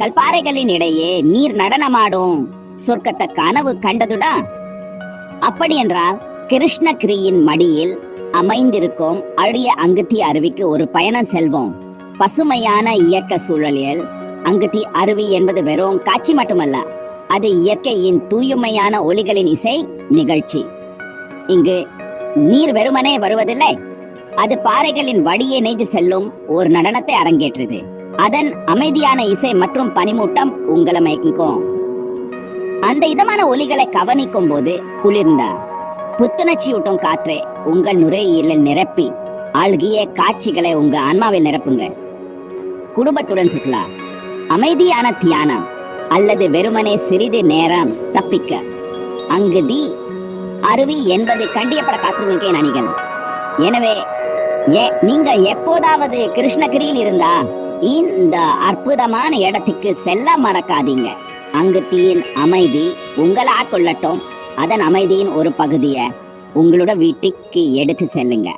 கல்பாறைகளின் இடையே நீர் நடனமாடும் சொர்க்கத்தை கனவு கண்டதுடா? அப்படி என்றால் கிருஷ்ணகிரியின் மடியில் அமைந்திருக்கும் அழிய அங்குத்தி அருவிக்கு ஒரு பயணம் செல்வோம். பசுமையான இயற்க சூழலில் அங்குத்தி அருவி என்பது வெறும் காட்சி மட்டுமல்ல அது இயற்கையின் தூய்மையான ஒலிகளின் இசை நிகழ்ச்சி. இங்கு நீர் வெறுமனே வருவதில்லை அது பாறைகளின் வழியே நெய்து செல்லும் ஒரு நடனத்தை அரங்கேற்றுது அதன் அமைதியான இசை மற்றும் பனிமூட்டம் உங்களை மயக்கும். அந்த இதமான ஒலிகளை கவனிக்கும் போது குளிர்ந்த புத்துணர்ச்சியூட்டும் காற்றை உங்கள் நுரையீரலில் நிரப்பி அழுகிய காட்சிகளை உங்க ஆன்மாவில் நிரப்புங்க குடும்பத்துடன் சுற்றுலா அமைதியான தியானம் அல்லது வெறுமனே சிறிது நேரம் தப்பிக்க. அங்கு தி அருவி என்பது கண்டியப்பட காத்திருக்கே அணிகள். எனவே ஏ- நீங்க எப்போதாவது கிருஷ்ணகிரியில் இருந்தா இந்த அற்புதமான இடத்துக்கு செல்ல மறக்காதீங்க. அங்கு தீயின் அமைதி உங்களை ஆட்கொள்ளட்டும் அதன் அமைதியின் ஒரு பகுதியை உங்களோட வீட்டுக்கு எடுத்து செல்லுங்க.